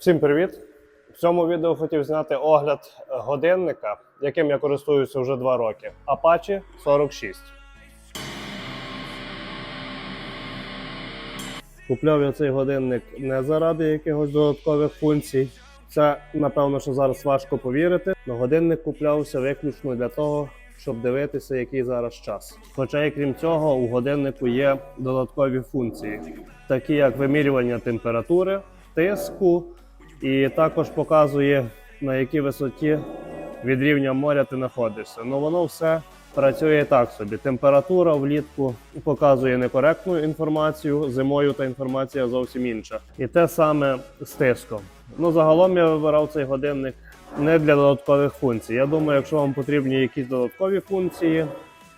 Всім привіт! В цьому відео хотів зняти огляд годинника, яким я користуюся вже 2 роки. Apache 46. Купляв я цей годинник не заради якихось додаткових функцій. Це, напевно, що зараз важко повірити. але годинник куплявся виключно для того, щоб дивитися, який зараз час. Хоча, і крім цього, у годиннику є додаткові функції, такі як вимірювання температури, тиску, і також показує на якій висоті від рівня моря ти знаходишся. Ну воно все працює так собі. Температура влітку показує некоректну інформацію, зимою та інформація зовсім інша. І те саме з тиском. Ну загалом я вибирав цей годинник не для додаткових функцій. Я думаю, якщо вам потрібні якісь додаткові функції,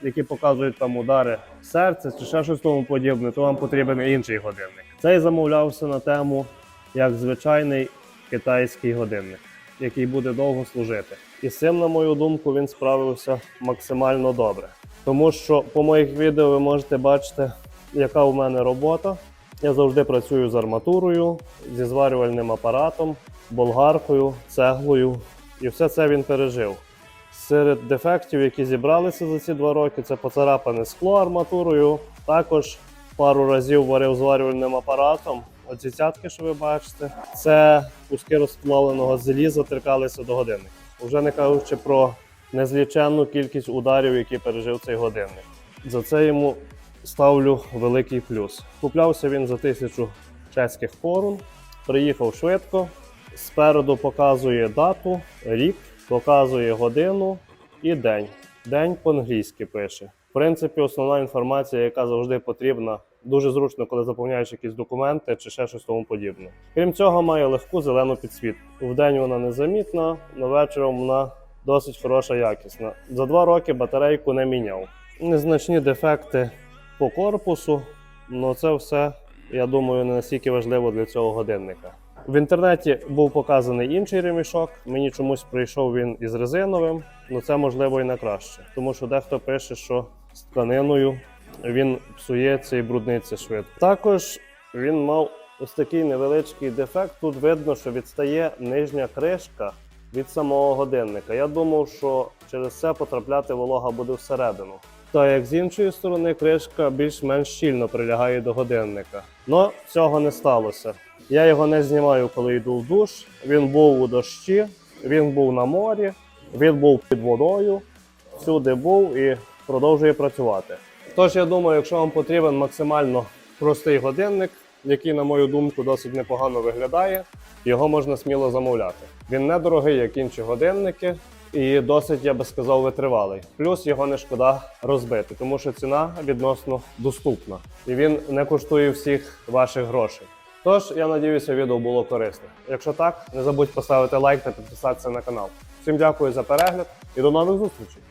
які показують там удари серця чи ще щось тому подібне, то вам потрібен інший годинник. Цей замовлявся на тему як звичайний китайський годинник, який буде довго служити. І з цим, на мою думку, він справився максимально добре. Тому що по моїх відео ви можете бачити, яка у мене робота. Я завжди працюю з арматурою, зі зварювальним апаратом, болгаркою, цеглою. І все це він пережив. Серед дефектів, які зібралися за ці два роки, це поцарапане скло арматурою. Також пару разів варив зварювальним апаратом. Оці що ви бачите, це куски розплавленого заліза теркалися до годинника. Уже не кажучи про незліченну кількість ударів, які пережив цей годинник. За це йому ставлю великий плюс. Куплявся він за тисячу чеських корун, приїхав швидко. Спереду показує дату, рік, показує годину і день. День по-англійськи пише. Принципі, основна інформація, яка завжди потрібна, дуже зручно, коли заповняєш якісь документи чи ще щось тому подібне. Крім цього, має легку зелену підсвітку. Вдень вона незамітна, але вечором вона досить хороша, якісна. За два роки батарейку не міняв. Незначні дефекти по корпусу, але це все, я думаю, не настільки важливо для цього годинника. В інтернеті був показаний інший ремішок. Мені чомусь прийшов він із резиновим, але це можливо і на краще, тому що дехто пише, що з тканиною він псується і брудниться швидко. Також він мав ось такий невеличкий дефект. Тут видно, що відстає нижня кришка від самого годинника. Я думав, що через це потрапляти волога буде всередину. Та як з іншої сторони, кришка більш-менш щільно прилягає до годинника. Но цього не сталося. Я його не знімаю, коли йду в душ. Він був у дощі, він був на морі, він був під водою, всюди був і продовжує працювати. Тож я думаю, якщо вам потрібен максимально простий годинник, який, на мою думку, досить непогано виглядає, його можна сміло замовляти. Він недорогий, як інші годинники, і досить, я би сказав, витривалий. Плюс його не шкода розбити, тому що ціна відносно доступна, і він не коштує всіх ваших грошей. Тож я надіюся, відео було корисне. Якщо так, не забудь поставити лайк та підписатися на канал. Всім дякую за перегляд і до нових зустрічей!